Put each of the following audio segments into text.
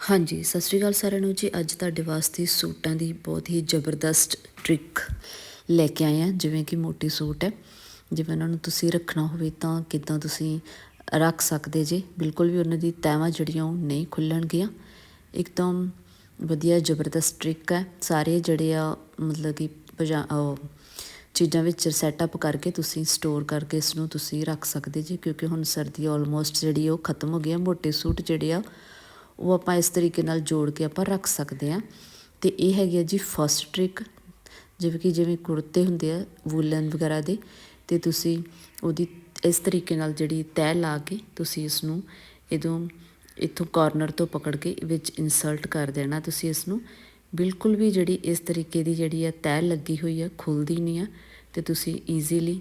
ਹਾਂਜੀ, ਸਤਿ ਸ਼੍ਰੀ ਅਕਾਲ ਸਾਰਿਆਂ ਨੂੰ ਜੀ। ਅੱਜ ਤੁਹਾਡੇ ਵਾਸਤੇ ਸੂਟਾਂ ਦੀ ਬਹੁਤ ਹੀ ਜ਼ਬਰਦਸਤ ਟ੍ਰਿਕ ਲੈ ਕੇ ਆਏ ਆ ਜਿਵੇਂ ਕਿ ਮੋਟੀ ਸੂਟ ਹੈ। ਜਿਵੇਂ ਉਹਨਾਂ ਨੂੰ ਤੁਸੀਂ ਰੱਖਣਾ ਹੋਵੇ ਤਾਂ ਕਿੱਦਾਂ ਤੁਸੀਂ ਰੱਖ ਸਕਦੇ ਜੇ। ਬਿਲਕੁਲ ਵੀ ਉਹਨਾਂ ਦੀ ਤੈਵਾਂ ਜਿਹੜੀਆਂ ਉਹ ਨਹੀਂ ਖੁੱਲਣਗੀਆਂ। ਇੱਕਦਮ ਵਧੀਆ ਜ਼ਬਰਦਸਤ ਟ੍ਰਿਕ ਹੈ। ਸਾਰੇ ਜਿਹੜੇ ਆ, ਮਤਲਬ ਕਿ ਪਜਾ ਚੀਜ਼ਾਂ ਵਿੱਚ ਸੈਟਅਪ ਕਰਕੇ ਤੁਸੀਂ ਸਟੋਰ ਕਰਕੇ ਇਸ ਨੂੰ ਤੁਸੀਂ ਰੱਖ ਸਕਦੇ ਜੇ, ਕਿਉਂਕਿ ਹੁਣ ਸਰਦੀ ਆਲਮੋਸਟ ਜਿਹੜੀ ਉਹ ਖਤਮ ਹੋ ਗਈ ਹੈ। ਮੋਟੇ ਸੂਟ ਜਿਹੜੇ ਆ ਉਹ ਆਪਾਂ ਇਸ ਤਰੀਕੇ ਨਾਲ ਜੋੜ ਕੇ ਆਪਾਂ ਰੱਖ ਸਕਦੇ ਆ ਤੇ ਇਹ ਹੈਗੀ ਆ ਜੀ ਫਸਟ ਟ੍ਰਿਕ ਜਿਵੇਂ ਕਿ ਜਿਵੇਂ ਕੁੜਤੇ ਹੁੰਦੇ ਆ ਵੂਲਨ ਵਗੈਰਾ ਦੇ, ਤੇ ਤੁਸੀਂ ਉਹਦੀ ਇਸ ਤਰੀਕੇ ਨਾਲ ਜਿਹੜੀ ਤੈਅ ਲਾ ਕੇ ਤੁਸੀਂ ਇਸ ਨੂੰ ਇਦੋਂ ਇੱਥੋਂ ਕਾਰਨਰ ਤੋਂ ਪਕੜ ਕੇ ਵਿੱਚ ਇਨਸਰਟ ਕਰ ਦੇਣਾ ਤੁਸੀਂ ਇਸ ਨੂੰ ਬਿਲਕੁਲ ਵੀ ਜਿਹੜੀ ਇਸ ਤਰੀਕੇ ਦੀ ਜਿਹੜੀ ਆ ਤੈਅ ਲੱਗੀ ਹੋਈ ਆ, ਖੁੱਲਦੀ ਨਹੀਂ ਆ, ਤੇ ਤੁਸੀਂ ਈਜ਼ੀਲੀ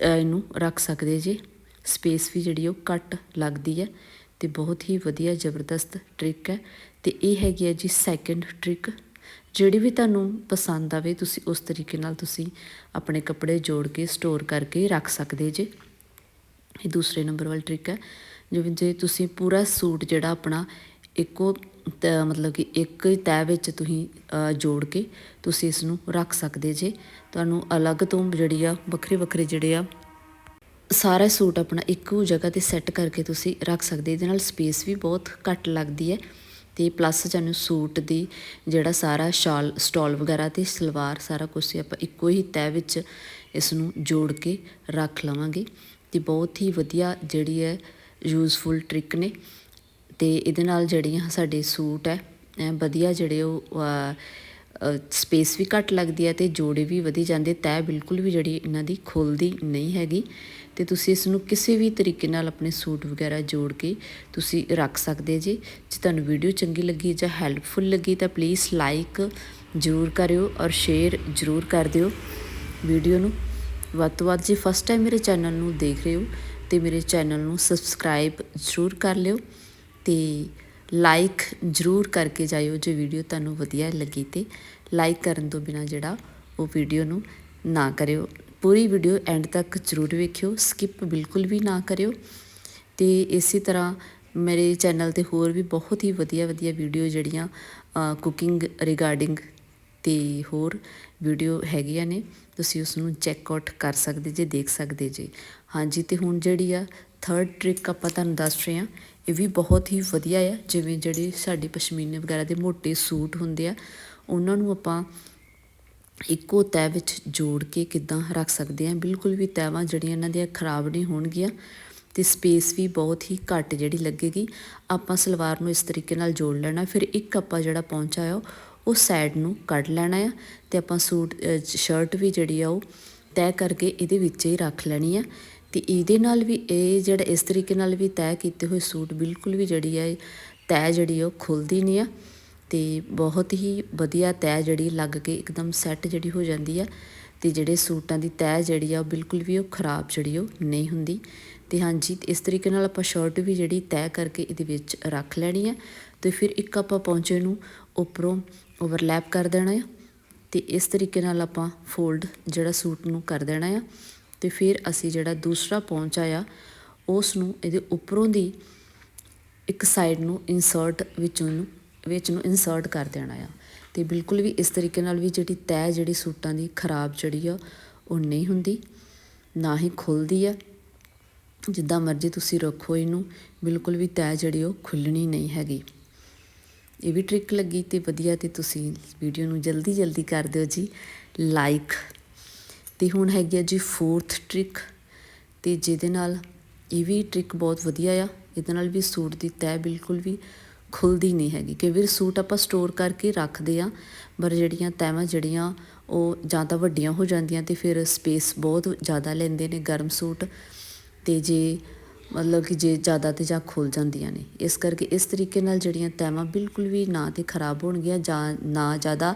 ਇਹਨੂੰ ਰੱਖ ਸਕਦੇ ਜੇ। ਸਪੇਸ ਵੀ ਜਿਹੜੀ ਉਹ ਘੱਟ ਲੱਗਦੀ ਹੈ ਤੇ ਬਹੁਤ ਹੀ ਵਧੀਆ ਜ਼ਬਰਦਸਤ ਟ੍ਰਿਕ ਹੈ ਤੇ ਇਹ ਹੈਗੀ ਹੈ ਜੀ ਸੈਕੰਡ ਟ੍ਰਿਕ ਜਿਹੜੀ ਵੀ ਤੁਹਾਨੂੰ ਪਸੰਦ ਆਵੇ, ਤੁਸੀਂ ਉਸ ਤਰੀਕੇ ਨਾਲ ਤੁਸੀਂ ਆਪਣੇ ਕੱਪੜੇ ਜੋੜ ਕੇ ਸਟੋਰ ਕਰਕੇ ਰੱਖ ਸਕਦੇ ਜੇ। ਇਹ ਦੂਸਰੇ ਨੰਬਰ ਵਾਲੀ ਟ੍ਰਿਕ ਹੈ। ਜਿਵੇਂ ਜੇ ਤੁਸੀਂ ਪੂਰਾ ਸੂਟ ਜਿਹੜਾ ਆਪਣਾ ਇੱਕੋ ਤ- ਮਤਲਬ ਕਿ ਇੱਕ ਹੀ ਤੈਅ ਵਿੱਚ ਤੁਸੀਂ ਜੋੜ ਕੇ ਤੁਸੀਂ ਇਸ ਨੂੰ ਰੱਖ ਸਕਦੇ ਜੇ। ਤੁਹਾਨੂੰ ਅਲੱਗ ਤੋਂ ਜਿਹੜੀ ਆ ਵੱਖਰੇ ਵੱਖਰੇ ਜਿਹੜੇ ਆ ਸਾਰਾ ਸੂਟ ਆਪਣਾ ਇੱਕੋ ਜਗ੍ਹਾ ਤੇ ਸੈੱਟ ਕਰਕੇ ਤੁਸੀਂ ਰੱਖ ਸਕਦੇ ਇਹਦੇ ਨਾਲ ਸਪੇਸ ਵੀ ਬਹੁਤ ਘੱਟ ਲੱਗਦੀ ਹੈ ਤੇ ਪਲੱਸ ਤੁਹਾਨੂੰ ਸੂਟ ਦੀ ਜਿਹੜਾ ਸਾਰਾ ਸ਼ਾਲ ਸਟਾਲ ਵਗੈਰਾ ਤੇ ਸਲਵਾਰ ਸਾਰਾ ਕੁਝ ਆਪਾਂ ਇੱਕੋ ਹੀ ਤੈਅ ਵਿੱਚ ਇਸ ਨੂੰ ਜੋੜ ਕੇ ਰੱਖ ਲਵਾਂਗੇ ਤੇ ਬਹੁਤ ਹੀ ਵਧੀਆ ਜਿਹੜੀ ਹੈ ਯੂਜ਼ਫੁਲ ਟ੍ਰਿਕ ਨੇ। ਤੇ ਇਹਦੇ ਨਾਲ ਜਿਹੜੀਆਂ ਸਾਡੇ ਸੂਟ ਹੈ ਐਂ ਵਧੀਆ ਜਿਹੜੇ ਉਹ ਸਪੇਸ ਵੀ ਘੱਟ ਲੱਗਦੀ ਹੈ ਤੇ ਜੋੜੇ ਵੀ ਵਧੀ ਜਾਂਦੇ, ਤੈਅ ਬਿਲਕੁਲ ਵੀ ਜਿਹੜੀ ਇਹਨਾਂ ਦੀ ਖੁੱਲਦੀ ਨਹੀਂ ਹੈਗੀ। ਤੇ ਤੁਸੀਂ ਇਸ ਨੂੰ ਕਿਸੇ ਵੀ ਤਰੀਕੇ ਨਾਲ ਆਪਣੇ ਸੂਟ ਵਗੈਰਾ ਜੋੜ ਕੇ ਤੁਸੀਂ ਰੱਖ ਸਕਦੇ ਜੀ। ਜੇ ਤੁਹਾਨੂੰ ਵੀਡੀਓ ਚੰਗੀ ਲੱਗੀ ਜਾਂ ਹੈਲਪਫੁਲ ਲੱਗੀ ਤਾਂ ਪਲੀਜ਼ ਲਾਈਕ ਜ਼ਰੂਰ ਕਰਿਓ ਔਰ ਸ਼ੇਅਰ ਜ਼ਰੂਰ ਕਰ ਦਿਓ। ਵੀਡੀਓ ਨੂੰ ਵੱਧ ਤੋਂ ਵੱਧ ਜੇ ਫਸਟ ਟਾਈਮ ਮੇਰੇ ਚੈਨਲ ਨੂੰ ਦੇਖ ਰਹੇ ਹੋ, ਤੇ ਮੇਰੇ ਚੈਨਲ ਨੂੰ ਸਬਸਕ੍ਰਾਈਬ ਜ਼ਰੂਰ ਕਰ ਲਿਓ। ਤੇ ਲਾਈਕ ਜ਼ਰੂਰ ਕਰਕੇ ਜਾਇਓ ਜੇ ਵੀਡੀਓ ਤੁਹਾਨੂੰ ਵਧੀਆ ਲੱਗੀ ਤੇ ਲਾਈਕ ਕਰਨ ਤੋਂ ਬਿਨਾ ਜਿਹੜਾ ਉਹ ਵੀਡੀਓ ਨੂੰ ਨਾ ਕਰਿਓ। ਪੂਰੀ ਵੀਡੀਓ ਐਂਡ ਤੱਕ ਜ਼ਰੂਰ ਵੇਖਿਓ ਸਕਿਪ ਬਿਲਕੁਲ ਵੀ ਨਾ ਕਰਿਓ ਤੇ ਇਸੇ ਤਰ੍ਹਾਂ ਮੇਰੇ ਚੈਨਲ ਤੇ ਹੋਰ ਵੀ ਬਹੁਤ ਹੀ ਵਧੀਆ ਵਧੀਆ ਵੀਡੀਓ ਜਿਹੜੀਆਂ ਕੁਕਿੰਗ ਰਿਗਾਰਡਿੰਗ ਤੇ ਹੋਰ ਵੀਡੀਓ ਹੈਗੀਆਂ ਨੇ, ਤੁਸੀਂ ਉਸ ਨੂੰ ਚੈੱਕ ਆਊਟ ਕਰ ਸਕਦੇ ਜੇ, ਦੇਖ ਸਕਦੇ ਜੇ। ਹਾਂਜੀ, ਤੇ ਹੁਣ ਜਿਹੜੀ ਆ ਥਰਡ ਟ੍ਰਿਕ ਆਪਾਂ ਤੁਹਾਨੂੰ ਦੱਸ ਰਹੇ ਹਾਂ ਇਹ ਵੀ ਬਹੁਤ ਹੀ ਵਧੀਆ ਆ, ਜਿਵੇਂ ਜਿਹੜੇ ਸਾਡੇ ਪਸ਼ਮੀਨੇ ਵਗੈਰਾ ਦੇ ਮੋٹے ਸੂਟ ਹੁੰਦੇ ਆ, ਉਹਨਾਂ ਨੂੰ ਆਪਾਂ ਇੱਕੋ ਤੈਅ ਵਿੱਚ ਜੋੜ ਕੇ ਕਿੱਦਾਂ ਰੱਖ ਸਕਦੇ ਆ। ਬਿਲਕੁਲ ਵੀ ਤੈਵਾਂ ਜਿਹੜੀਆਂ ਇਹਨਾਂ ਦੀਆਂ ਖਰਾਬ ਨਹੀਂ ਹੋਣਗੀਆਂ ਤੇ ਸਪੇਸ ਵੀ ਬਹੁਤ ਹੀ ਘੱਟ ਜਿਹੜੀ ਲੱਗੇਗੀ। ਆਪਾਂ ਸਲਵਾਰ ਨੂੰ ਇਸ ਤਰੀਕੇ ਨਾਲ ਜੋੜ ਲੈਣਾ, ਫਿਰ ਇੱਕ ਆਪਾਂ ਜਿਹੜਾ ਪਹੁੰਚਾ ਆ, ਉਹ ਸਾਈਡ ਨੂੰ ਕੱਢ ਲੈਣਾ ਆ ਤੇ ਆਪਾਂ ਸੂਟ ਸ਼ਰਟ ਵੀ ਜਿਹੜੀ ਆ ਉਹ ਤੈਅ ਕਰਕੇ ਇਹਦੇ ਵਿੱਚ ਹੀ ਰੱਖ ਲੈਣੀ ਆ। ਤੇ ਇਹਦੇ ਨਾਲ ਵੀ ਇਹ ਜਿਹੜਾ ਇਸ ਤਰੀਕੇ ਨਾਲ ਵੀ ਤੈਅ ਕੀਤੇ ਹੋਏ ਸੂਟ ਬਿਲਕੁਲ ਵੀ ਜਿਹੜੀ ਆ, ਤੈਅ ਜਿਹੜੀ ਉਹ ਖੁੱਲਦੀ ਨਹੀਂ ਆ ਤੇ ਬਹੁਤ ਹੀ ਵਧੀਆ ਤੈਅ ਜਿਹੜੀ ਲੱਗ ਕੇ ਇੱਕਦਮ ਸੈੱਟ ਜਿਹੜੀ ਹੋ ਜਾਂਦੀ ਆ ਤੇ ਜਿਹੜੇ ਸੂਟਾਂ ਦੀ ਤੈਅ ਜਿਹੜੀ ਆ, ਉਹ ਬਿਲਕੁਲ ਵੀ ਉਹ ਖਰਾਬ ਜਿਹੜੀ ਉਹ ਨਹੀਂ ਹੁੰਦੀ। ਤੇ ਹਾਂਜੀ ਇਸ ਤਰੀਕੇ ਨਾਲ ਆਪਾਂ ਸ਼ਰਟ ਵੀ ਜਿਹੜੀ ਤੈਅ ਕਰਕੇ ਇਹਦੇ ਵਿੱਚ ਰੱਖ ਲੈਣੀ ਆ ਤੇ ਫਿਰ ਇੱਕ ਆਪਾਂ ਪੌਂਚੇ ਨੂੰ ਉੱਪਰੋਂ ਓਵਰਲੈਪ ਕਰ ਦੇਣਾ ਆ ਤੇ ਇਸ ਤਰੀਕੇ ਨਾਲ ਆਪਾਂ ਫੋਲਡ ਜਿਹੜਾ ਸੂਟ ਨੂੰ ਕਰ ਦੇਣਾ ਆ। ਤੇ ਫਿਰ ਅਸੀਂ ਜਿਹੜਾ ਦੂਸਰਾ ਪੌਂਚਾ ਆ ਉਸ ਨੂੰ ਇਹਦੇ ਉੱਪਰੋਂ ਦੀ ਇੱਕ ਸਾਈਡ ਨੂੰ ਇਨਸਰਟ ਵਿੱਚੋਂ ਨੂੰ, ਵਿੱਚ ਨੂੰ ਇਨਸਰਟ ਕਰ ਦੇਣਾ ਆ। ਤੇ ਬਿਲਕੁਲ ਵੀ ਇਸ ਤਰੀਕੇ ਨਾਲ ਵੀ ਜਿਹੜੀ ਤੈਅ ਜਿਹੜੀ ਸੂਟਾਂ ਦੀ ਖਰਾਬ ਜਿਹੜੀ ਆ, ਉਹ ਨਹੀਂ ਹੁੰਦੀ, ਨਾ ਹੀ ਖੁੱਲਦੀ ਆ। ਜਿੱਦਾਂ ਮਰਜ਼ੀ ਤੁਸੀਂ ਰੱਖੋ ਇਹਨੂੰ, ਬਿਲਕੁਲ ਵੀ ਤੈਅ ਜਿਹੜੀ ਉਹ ਖੁੱਲਣੀ ਨਹੀਂ ਹੈਗੀ। ਇਹ ਵੀ ਟ੍ਰਿਕ ਲੱਗੀ ਤੇ ਵਧੀਆ ਤੇ ਤੁਸੀਂ ਵੀਡੀਓ ਨੂੰ ਜਲਦੀ ਜਲਦੀ ਕਰ ਦਿਓ ਜੀ। ਲਾਈਕ ਅਤੇ ਹੁਣ ਹੈਗੀ ਆ ਜੀ ਫੋਰਥ ਟ੍ਰਿਕ ਅਤੇ ਜਿਹਦੇ ਨਾਲ ਇਹ ਵੀ ਟ੍ਰਿਕ ਬਹੁਤ ਵਧੀਆ ਆ। ਇਹਦੇ ਨਾਲ ਵੀ ਸੂਟ ਦੀ ਤੈਅ ਬਿਲਕੁਲ ਵੀ ਖੁੱਲਦੀ ਨਹੀਂ ਹੈਗੀ। ਕਈ ਵਾਰ ਸੂਟ ਆਪਾਂ ਸਟੋਰ ਕਰਕੇ ਰੱਖਦੇ ਆ, ਪਰ ਜਿਹੜੀਆਂ ਤੈਵਾਂ ਜਿਹੜੀਆਂ ਉਹ ਜਾਂ ਤਾਂ ਵੱਡੀਆਂ ਹੋ ਜਾਂਦੀਆਂ ਤੇ ਫਿਰ ਸਪੇਸ ਬਹੁਤ ਜ਼ਿਆਦਾ ਲੈਂਦੇ ਨੇ ਗਰਮ ਸੂਟ ਤੇ ਜੇ ਮਤਲਬ ਕਿ ਜੇ ਜ਼ਿਆਦਾ ਤੇ ਜਾਂ ਖੁੱਲ ਜਾਂਦੀਆਂ ਨੇ। ਇਸ ਕਰਕੇ ਇਸ ਤਰੀਕੇ ਨਾਲ ਜਿਹੜੀਆਂ ਤੈਵਾਂ ਬਿਲਕੁਲ ਵੀ ਨਾ ਤੇ ਖਰਾਬ ਹੋਣਗੀਆਂ ਜਾਂ ਨਾ ਜ਼ਿਆਦਾ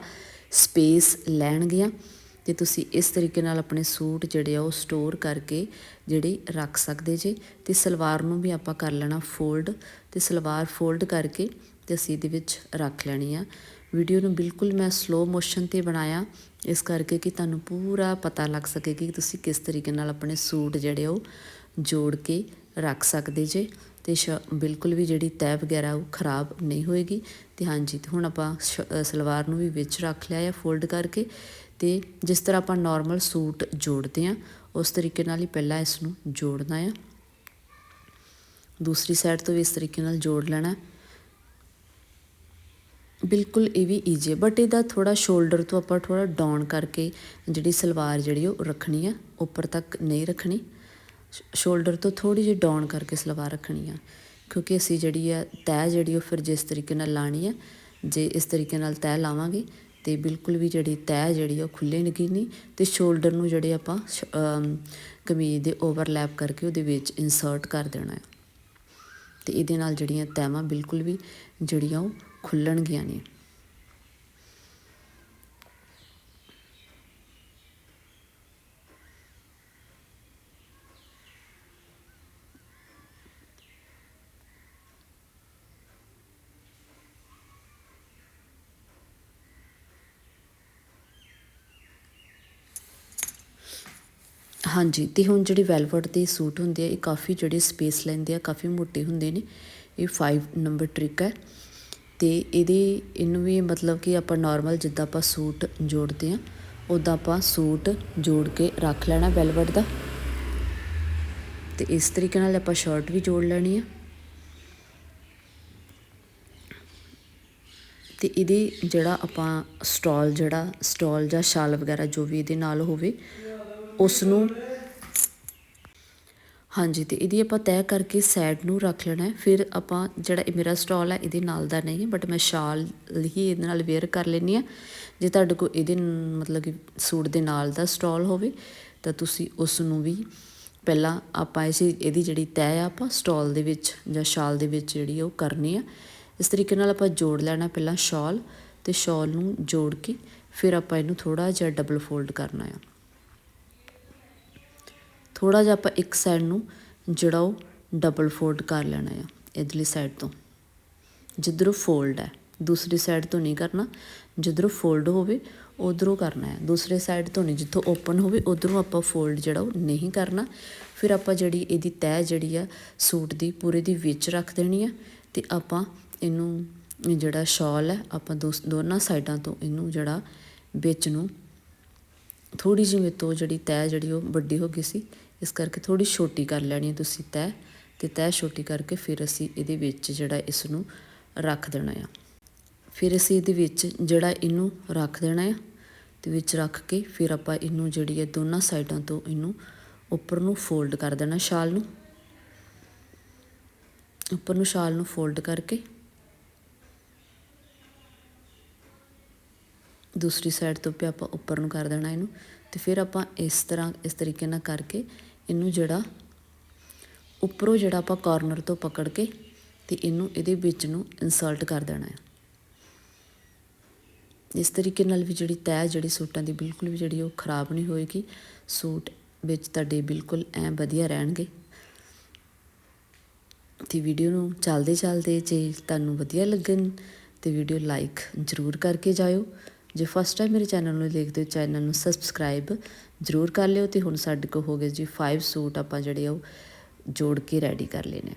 ਸਪੇਸ ਲੈਣਗੀਆਂ। ਕਿ ਤੁਸੀਂ ਇਸ ਤਰੀਕੇ ਨਾਲ ਆਪਣੇ ਸੂਟ ਜਿਹੜੇ ਆ ਉਹ ਸਟੋਰ ਕਰਕੇ ਜਿਹੜੇ ਰੱਖ ਸਕਦੇ ਜੇ ਤੇ ਸਲਵਾਰ ਨੂੰ ਵੀ ਆਪਾਂ ਕਰ ਲੈਣਾ ਫੋਲਡ ਤੇ ਸਲਵਾਰ ਫੋਲਡ ਕਰਕੇ ਤੇ ਅਸੀਂ ਇਹਦੇ ਵਿੱਚ ਰੱਖ ਲੈਣੀ ਆ। ਵੀਡੀਓ ਨੂੰ ਬਿਲਕੁਲ ਮੈਂ ਸਲੋ ਮੋਸ਼ਨ ਤੇ ਬਣਾਇਆ। ਇਸ ਕਰਕੇ ਕਿ ਤੁਹਾਨੂੰ ਪੂਰਾ ਪਤਾ ਲੱਗ ਸਕੇ ਕਿ ਤੁਸੀਂ ਕਿਸ ਤਰੀਕੇ ਨਾਲ ਆਪਣੇ ਸੂਟ ਜਿਹੜੇ ਉਹ ਜੋੜ ਕੇ ਰੱਖ ਸਕਦੇ ਜੇ ਤੇ ਤੇ ਬਿਲਕੁਲ ਵੀ ਜਿਹੜੀ ਤੈਅ ਵਗੈਰਾ ਉਹ ਖਰਾਬ ਨਹੀਂ ਹੋਏਗੀ। ਤੇ ਹਾਂਜੀ, ਤੇ ਹੁਣ ਆਪਾਂ ਸ਼- ਸਲਵਾਰ ਨੂੰ ਵੀ ਵਿੱਚ ਰੱਖ ਲਿਆ ਆ ਫੋਲਡ ਕਰਕੇ ਤੇ ਜਿਸ ਤਰ੍ਹਾਂ ਆਪਾਂ ਨਾਰਮਲ ਸੂਟ ਜੋੜਦੇ ਆ ਉਸ ਤਰੀਕੇ ਨਾਲ ਹੀ ਪਹਿਲਾਂ ਇਸ ਨੂੰ ਜੋੜਨਾ ਆ। ਦੂਸਰੀ ਸਾਈਡ ਤੋਂ ਵੀ ਇਸ ਤਰੀਕੇ ਨਾਲ ਜੋੜ ਲੈਣਾ। ਬਿਲਕੁਲ ਇਹ ਵੀ ਈਜੀ ਹੈ ਬਟ ਇਹਦਾ ਥੋੜਾ ਸ਼ੋਲਡਰ ਤੋਂ ਆਪਾਂ ਥੋੜਾ ਡਾਊਨ ਕਰਕੇ ਜਿਹੜੀ ਸਲਵਾਰ ਜਿਹੜੀ ਉਹ ਰੱਖਣੀ ਆ, ਉੱਪਰ ਤੱਕ ਨਹੀਂ ਰੱਖਣੀ। ਸ਼ੋਲਡਰ ਤੋਂ ਥੋੜੀ ਜਿਹੀ ਡਾਊਨ ਕਰਕੇ ਸਲਵਾਰ ਰੱਖਣੀ ਆ, ਕਿਉਂਕਿ ਅਸੀਂ ਜਿਹੜੀ ਆ ਤੈਅ ਜਿਹੜੀ ਉਹ ਫਿਰ ਜਿਸ ਤਰੀਕੇ ਨਾਲ ਲਾਣੀ ਆ, ਜੇ ਇਸ ਤਰੀਕੇ ਨਾਲ ਤੈਅ ਲਾਵਾਂਗੇ ਤੇ ਬਿਲਕੁਲ ਵੀ ਜਿਹੜੀ ਤੈਅ ਜਿਹੜੀ ਆ ਉਹ ਖੁੱਲੇ ਨਹੀਂ ਤੇ ਸ਼ੋਲਡਰ ਨੂੰ ਜਿਹੜੇ ਆਪਾਂ ਸ਼- ਕਮੀਜ਼ ਦੇ ਓਵਰਲੈਪ ਕਰਕੇ ਉਹਦੇ ਵਿੱਚ ਇਨਸਰਟ ਕਰ ਦੇਣਾ ਹੈ ਤੇ ਇਹਦੇ ਨਾਲ ਜਿਹੜੀਆਂ ਤੈਵਾਂ ਬਿਲਕੁਲ ਵੀ ਜਿਹੜੀਆਂ ਉਹ ਖੁੱਲਣਗੀਆਂ ਨਹੀਂ ਹਾਂਜੀ, ਤੇ ਹੁਣ ਜਿਹੜੇ ਵੈਲਵਟ ਦੇ ਸੂਟ ਹੁੰਦੇ ਆ, ਇਹ ਕਾਫੀ ਜਿਹੜੇ ਸਪੇਸ ਲੈਂਦੇ ਆ, ਕਾਫੀ ਮੋਟੇ ਹੁੰਦੇ ਨੇ। ਇਹ 5 ਨੰਬਰ ਟ੍ਰਿਕ ਹੈ। ਤੇ ਇਹਦੇ, ਇਹਨੂੰ ਵੀ ਮਤਲਬ ਕਿ ਆਪਾਂ ਨਾਰਮਲ ਜਿੱਦਾਂ ਆਪਾਂ ਸੂਟ ਜੋੜਦੇ ਆ ਉਦਾਂ ਆਪਾਂ ਸੂਟ ਜੋੜ ਕੇ ਰੱਖ ਲੈਣਾ ਵੈਲਵਟ ਦਾ। ਤੇ ਇਸ ਤਰੀਕੇ ਨਾਲ ਆਪਾਂ ਸ਼ਰਟ ਵੀ ਜੋੜ ਲੈਣੀ ਆ। ਤੇ ਇਹਦੇ ਜਿਹੜਾ ਆਪਾਂ ਸਟਾਲ ਜਿਹੜਾ ਸਟਾਲ ਜਾਂ ਸ਼ਾਲ ਵਗੈਰਾ ਜੋ ਵੀ ਇਹਦੇ ਨਾਲ ਹੋਵੇ ਉਸ ਨੂੰ ਹਾਂਜੀ ਤੇ ਇਹਦੀ ਆਪਾਂ ਤੈਅ ਕਰਕੇ ਸਾਈਡ ਨੂੰ ਰੱਖ ਲੈਣਾ ਹੈ। ਫਿਰ ਆਪਾਂ ਜਿਹੜਾ ਇਹ ਮੇਰਾ ਸਟਾਲ ਹੈ, ਇਹਦੇ ਨਾਲ ਦਾ ਨਹੀਂ ਹੈ ਬਟ ਮੈਂ ਸ਼ਾਲ ਹੀ ਇਹਦੇ ਨਾਲ ਵੇਅਰ ਕਰ ਲੈਣੀ ਆ ਜੇ ਤੁਹਾਡੇ ਕੋਲ ਇਹਦੇ ਮਤਲਬ ਕਿ ਸੂਟ ਦੇ ਨਾਲ ਦਾ ਸਟਾਲ ਹੋਵੇ, ਤਾਂ ਤੁਸੀਂ ਉਸ ਨੂੰ ਵੀ ਪਹਿਲਾਂ ਆਪਾਂ ਇਸ, ਇਹਦੀ ਜਿਹੜੀ ਤੈਅ ਆ ਆਪਾਂ ਸਟਾਲ ਦੇ ਵਿੱਚ ਜਾਂ ਸ਼ਾਲ ਦੇ ਵਿੱਚ ਜਿਹੜੀ ਉਹ ਕਰਨੀ ਆ। ਇਸ ਤਰੀਕੇ ਨਾਲ ਆਪਾਂ ਜੋੜ ਲੈਣਾ ਪਹਿਲਾਂ ਸ਼ਾਲ ਤੇ ਸ਼ਾਲ ਨੂੰ ਜੋੜ ਕੇ, ਫਿਰ ਆਪਾਂ ਇਹਨੂੰ ਥੋੜਾ ਜਿਹਾ ਡਬਲ ਫੋਲਡ ਕਰਨਾ ਆ। ਥੋੜਾ ਜਿਹਾ ਆਪਾਂ ਇੱਕ ਸਾਈਡ ਨੂੰ ਜਿਹੜਾ ਉਹ ਡਬਲ ਫੋਲਡ ਕਰ ਲੈਣਾ ਆ ਇਧਰਲੀ ਸਾਈਡ ਤੋਂ। ਜਿੱਧਰੋਂ ਫੋਲਡ ਹੈ, ਦੂਸਰੀ ਸਾਈਡ ਤੋਂ ਨਹੀਂ ਕਰਨਾ, ਜਿੱਧਰੋਂ ਫੋਲਡ ਹੋਵੇ ਉਧਰੋਂ ਕਰਨਾ ਹੈ ਦੂਸਰੇ ਸਾਈਡ ਤੋਂ ਨਹੀਂ, ਜਿੱਥੋਂ ਓਪਨ ਹੋਵੇ ਉਧਰੋਂ ਆਪਾਂ ਫੋਲਡ ਜਿਹੜਾ ਉਹ ਨਹੀਂ ਕਰਨਾ। ਫਿਰ ਆਪਾਂ ਜਿਹੜੀ ਇਹਦੀ ਤੈਅ ਜਿਹੜੀ ਆ, ਸੂਟ ਦੀ, ਪੂਰੇ ਦੀ ਵਿੱਚ ਰੱਖ ਦੇਣੀ ਆ ਤੇ ਆਪਾਂ ਇਹਨੂੰ ਜਿਹੜਾ ਸ਼ਾਲ ਹੈ, ਆਪਾਂ ਦੋਸ- ਦੋਨਾਂ ਸਾਈਡਾਂ ਤੋਂ ਇਹਨੂੰ ਜਿਹੜਾ ਵਿੱਚ ਨੂੰ ਥੋੜੀ ਜਿਹੀ ਮੇਰੇ ਤੋਂ ਜਿਹੜੀ ਤੈਅ ਜਿਹੜੀ ਉਹ ਵੱਡੀ ਹੋ ਗਈ ਸੀ, ਇਸ ਕਰਕੇ ਥੋੜੀ ਛੋਟੀ ਕਰ ਲੈਣੀ ਹੈ ਤੁਸੀਂ ਤੈਅ ਤੇ ਤੈਅ ਛੋਟੀ ਕਰਕੇ ਫਿਰ ਅਸੀਂ ਇਹਦੇ ਵਿੱਚ ਜਿਹੜਾ ਇਸ ਨੂੰ ਰੱਖ ਦੇਣਾ ਆ। ਫਿਰ ਅਸੀਂ ਇਹਦੇ ਵਿੱਚ ਜਿਹੜਾ ਇਹਨੂੰ ਰੱਖ ਦੇਣਾ ਆ, ਤੇ ਵਿੱਚ ਰੱਖ ਕੇ ਫਿਰ ਆਪਾਂ ਇਹਨੂੰ ਜਿਹੜੀ ਹੈ ਦੋਨਾਂ ਸਾਈਡਾਂ ਤੋਂ ਇਹਨੂੰ ਉੱਪਰ ਨੂੰ ਫੋਲਡ ਕਰ ਦੇਣਾ ਸ਼ਾਲ ਨੂੰ। ਉੱਪਰ ਨੂੰ ਸ਼ਾਲ ਨੂੰ ਫੋਲਡ ਕਰਕੇ ਦੂਸਰੀ ਸਾਈਡ ਤੋਂ ਵੀ ਆਪਾਂ ਉੱਪਰ ਨੂੰ ਕਰ ਦੇਣਾ ਇਹਨੂੰ ਤੇ ਫਿਰ ਆਪਾਂ ਇਸ ਤਰ੍ਹਾਂ, ਇਸ ਤਰੀਕੇ ਨਾਲ ਕਰਕੇ ਇਹਨੂੰ ਜਿਹੜਾ ਉੱਪਰੋਂ ਜਿਹੜਾ ਆਪਾਂ ਕਾਰਨਰ ਤੋਂ ਪਕੜ ਕੇ ਤੇ ਇਹਨੂੰ ਇਹਦੇ ਵਿੱਚ ਨੂੰ ਇਨਸਰਟ ਕਰ ਦੇਣਾ ਹੈ। ਇਸ ਤਰੀਕੇ ਨਾਲ ਵੀ ਜਿਹੜੀ ਤੈਅ ਜਿਹੜੀ ਸੂਟਾਂ ਦੀ ਬਿਲਕੁਲ ਵੀ ਜਿਹੜੀ ਉਹ ਖਰਾਬ ਨਹੀਂ ਹੋਏਗੀ, ਸੂਟ ਵਿੱਚ ਤੁਹਾਡੇ ਬਿਲਕੁਲ ਐ ਵਧੀਆ ਰਹਿਣਗੇ। ਤੇ ਵੀਡੀਓ ਨੂੰ ਚੱਲਦੇ ਚੱਲਦੇ ਜੇ ਤੁਹਾਨੂੰ ਵਧੀਆ ਲੱਗਣ ਤੇ ਵੀਡੀਓ ਲਾਈਕ ਜ਼ਰੂਰ ਕਰਕੇ ਜਾਇਓ। ਜੇ ਫਸਟ ਟਾਈਮ ਮੇਰੇ ਚੈਨਲ ਨੂੰ ਦੇਖਦੇ ਹੋ ਚੈਨਲ ਨੂੰ ਸਬਸਕ੍ਰਾਈਬ ਜ਼ਰੂਰ ਕਰ ਲਿਓ ਤੇ ਹੁਣ ਸਾਡੇ ਕੋਲ ਹੋ ਗਏ ਜੀ 5 ਸੂਟ ਆਪਾਂ ਜਿਹੜੇ ਉਹ ਜੋੜ ਕੇ ਰੈਡੀ ਕਰ ਲੈਣੇ